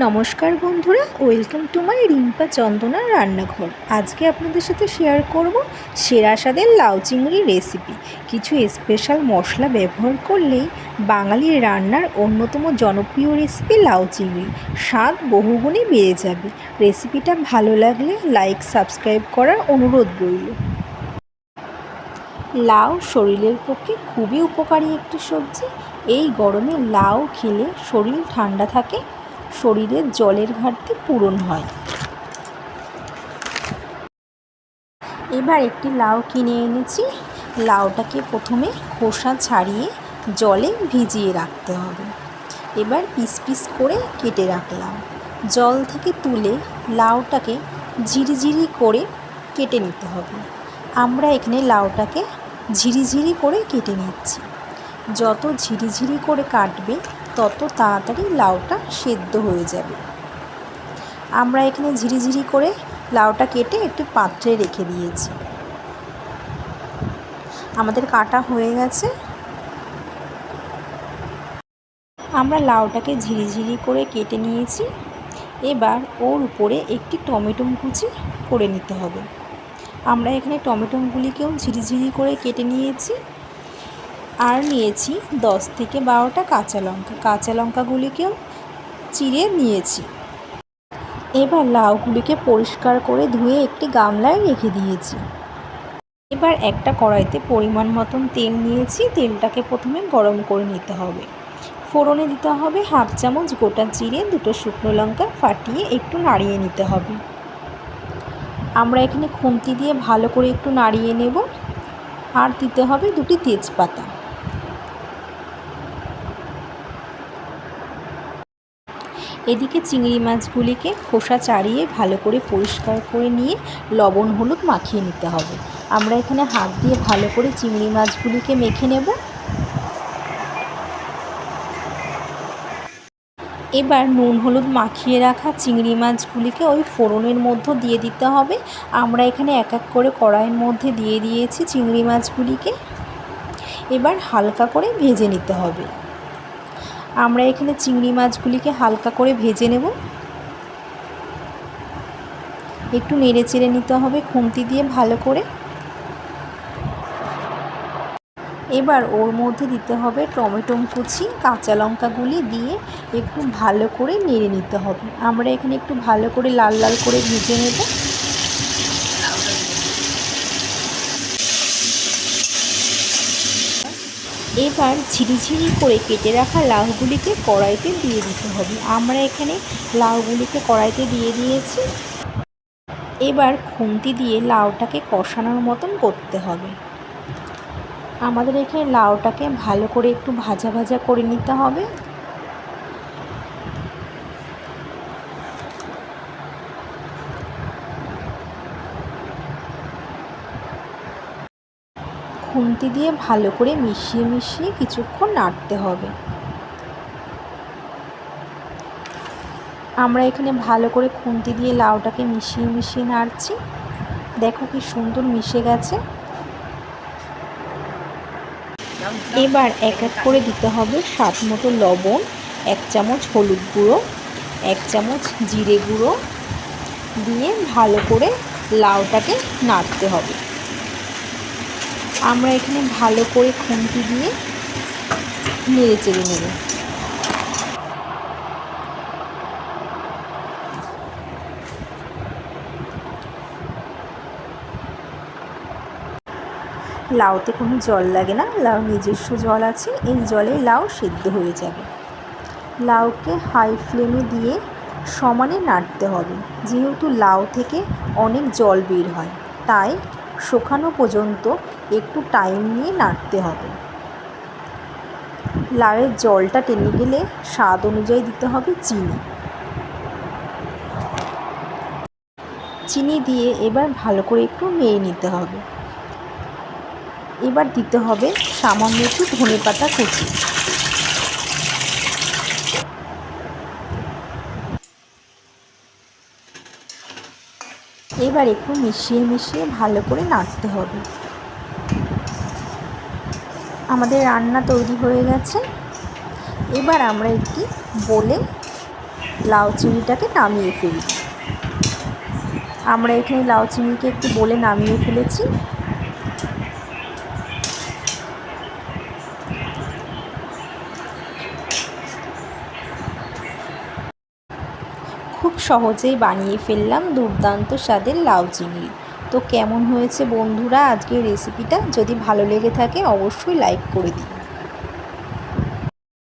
নমস্কার বন্ধুরা, welcome to my Rimpa চন্দনার রান্নাঘর। আজকে আপনাদের সাথে শেয়ার করব সেরা স্বাদের লাউ চিংড়ি রেসিপি। কিছু স্পেশাল মশলা ব্যবহার করলেই বাঙালির রান্নার অন্যতম জনপ্রিয় রেসিপি লাউ চিংড়ি। স্বাদ বহুগুণে বেড়ে যাবে। রেসিপিটা ভালো লাগলে লাইক, সাবস্ক্রাইব করার অনুরোধ রইল। লাউ শরীরের পক্ষে খুবই উপকারী একটি সবজি। এই গরমে লাউ খেলে শরীর ঠান্ডা থাকে। শরীরের জলের ঘাটতি পূরণ হয়। এবার একটি লাউ কিনে এনেছি। লাউটাকে প্রথমে খোসা ছাড়িয়ে জলে ভিজিয়ে রাখতে হবে। এবার পিস পিস করে কেটে রাখলাম। জল থেকে তুলে লাউটাকে ঝিরিঝিরি করে কেটে নিতে হবে। আমরা এখানে লাউটাকে ঝিরিঝিরি করে কেটে নিচ্ছি। যত ঝিরিঝিরি করে কাটবে তত তাড়াতাড়ি লাউটা সেদ্ধ হয়ে যাবে। আমরা এখানে ঝিরিঝিরি করে লাউটা কেটে একটি পাত্রে রেখে দিয়েছি। আমাদের কাটা হয়ে গেছে। আমরা লাউটাকে ঝিরিঝিরি করে কেটে নিয়েছি। এবার ওর উপরে একটি টমেটো কুচি করে নিতে হবে। আমরা এখানে টমেটোগুলিকেও ঝিরিঝিরি করে কেটে নিয়েছি। আর নিয়েছি দশ থেকে বারোটা কাঁচা লঙ্কা। কাঁচা লঙ্কাগুলিকেও চিড়ে নিয়েছি। এবার লাউগুলিকে পরিষ্কার করে ধুয়ে একটি গামলায় রেখে দিয়েছি। এবার একটা কড়াইতে পরিমাণ মতন তেল নিয়েছি। তেলটাকে প্রথমে গরম করে নিতে হবে। ফোড়নে দিতে হবে হাফ চামচ গোটা জিরে, দুটো শুকনো লঙ্কা ফাটিয়ে একটু নাড়িয়ে নিতে হবে। আমরা এখানে খুন্তি দিয়ে ভালো করে একটু নাড়িয়ে নেব। আর দিতে হবে দুটি তেজপাতা। এদিকে চিংড়ি মাছগুলিকে খোসা চাড়িয়ে ভালো করে পরিষ্কার করে নিয়ে লবণ হলুদ মাখিয়ে নিতে হবে। আমরা এখানে হাত দিয়ে ভালো করে চিংড়ি মাছগুলিকে মেখে নেব। এবার নুন হলুদ মাখিয়ে রাখা চিংড়ি মাছগুলিকে ওই ফোড়নের মধ্যে দিয়ে দিতে হবে। আমরা এখানে এক এক করে কড়াইয়ের মধ্যে দিয়ে দিয়েছি চিংড়ি মাছগুলিকে। এবার হালকা করে ভেজে নিতে হবে। আমরা এখানে চিংড়ি মাছগুলিকে হালকা করে ভেজে নেব। একটু নেড়ে চেড়ে নিতে হবে খুন্তি দিয়ে ভালো করে। এবার ওর মধ্যে দিতে হবে টমেটো কুচি, কাঁচা লঙ্কাগুলি দিয়ে একটু ভালো করে নেড়ে নিতে হবে। আমরা এখানে একটু ভালো করে লাল লাল করে ভেজে নেব। এবার ঝিরিঝিরি করে কেটে রাখা লাউগুলিকে কড়াইতে দিয়ে দিতে হবে। আমরা এখানে লাউগুলিকে কড়াইতে দিয়ে দিয়েছি। এবার খুন্তি দিয়ে লাউটাকে কষানোর মতন করতে হবে। আমাদের এখানে লাউটাকে ভালো করে একটু ভাজা ভাজা করে নিতে হবে। খুন্তি দিয়ে ভালো করে মিশিয়ে মিশিয়ে কিছুক্ষণ নাড়তে হবে। আমরা এখানে ভালো করে খুন্তি দিয়ে লাউটাকে মিশিয়ে মিশিয়ে নাড়ছি। দেখো কি সুন্দর মিশে গেছে। এবার এক এক করে দিতে হবে স্বাদ মতো লবণ, এক চামচ হলুদ গুঁড়ো, এক চামচ জিরে গুঁড়ো দিয়ে ভালো করে লাউটাকে নাড়তে হবে। আমরা এখানে ভালো করে খুন্তি দিয়ে নেড়ে চেড়ে নেব। লাউতে কোনো জল লাগে না, লাউ নিজস্ব জল আছে, এই জলে লাউ সেদ্ধ হয়ে যাবে। লাউকে হাই ফ্লেমে দিয়ে সমানে নাড়তে হবে, যেহেতু লাউ থেকে অনেক জল বের হয়, তাই শুকানো পর্যন্ত একটু টাইম নিয়ে নাড়তে হবে। লাউয়ের জলটা টেনে গেলে স্বাদ অনুযায়ী দিতে হবে চিনি। চিনি দিয়ে এবার ভালো করে একটু নেড়ে নিতে হবে। এবার দিতে হবে সামান্য একটু ধনে পাতা কুচি। এবার একটু মিশিয়ে মিশিয়ে ভালো করে নাড়তে হবে। আমাদের রান্না তৈরি হয়ে গেছে। এবার আমরা একটি বলে লাউ চিনিটাকে নামিয়ে ফেলি। আমরা এখানে লাউ চিংড়িকে একটু বলে নামিয়ে ফেলেছি। সহজেই বানিয়ে ফেললাম দুর্দান্ত স্বাদের লাউ চিংড়ি। তো কেমন হয়েছে বন্ধুরা আজকের রেসিপিটা যদি ভালো লেগে থাকে অবশ্যই লাইক করে দিই